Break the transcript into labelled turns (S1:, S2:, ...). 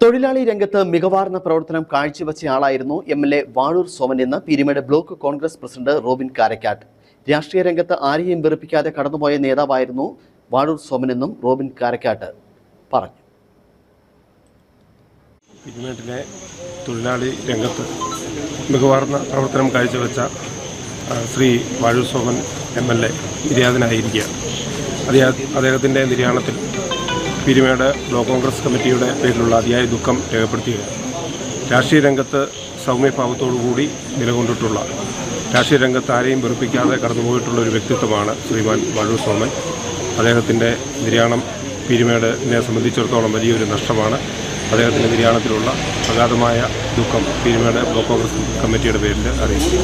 S1: തൊഴിലാളി രംഗത്ത് മികവാർന്ന പ്രവർത്തനം കാഴ്ചവെച്ചയാളായിരുന്നു M L A Vazhoor Soman എന്ന് Peerumedu block Congress president Robin Karakkat. രാഷ്ട്രീയ രംഗത്ത് ആരെയും വെറുപ്പിക്കാതെ കടന്നുപോയ നേതാവായിരുന്നു വാഴൂർ സോമൻ എന്നും റോബിൻ കാരക്കാട്ട് പറഞ്ഞു.
S2: പിരിമേട്ടിലെ തൊഴിലാളി രംഗത്ത് മികവാർന്ന പ്രവർത്തനം കാഴ്ചവെച്ച Shri Vazhoor Soman M L A നിര്യാതനായിരിക്കുക അദ്ദേഹ- അദ്ദേഹത്തിന്റെ നിര്യാണത്തിൽ പിരിമേട് ബ്ലോക്ക് കോൺഗ്രസ് കമ്മിറ്റിയുടെ പേരിലുള്ള അതിയായ ദുഃഖം രേഖപ്പെടുത്തുകയാണ് രാഷ്ട്രീയ രംഗത്ത് സൗമ്യഭാവത്തോടുകൂടി നിലകൊണ്ടിട്ടുള്ള രാഷ്ട്രീയ രംഗത്ത് ആരെയും വെറുപ്പിക്കാതെ കടന്നുപോയിട്ടുള്ള ഒരു വ്യക്തിത്വമാണ് ശ്രീമാൻ വാഴൂർ സോമൻ. അദ്ദേഹത്തിന്റെ നിര്യാണം പീരുമേടിനെ സംബന്ധിച്ചിടത്തോളം വലിയൊരു നഷ്ടമാണ്. അദ്ദേഹത്തിന്റെ നിര്യാണത്തിലുള്ള അഗാധമായ ദുഃഖം പീരുമേട് ബ്ലോക്ക് കോൺഗ്രസ് കമ്മിറ്റിയുടെ പേരിൽ അറിയിച്ചു.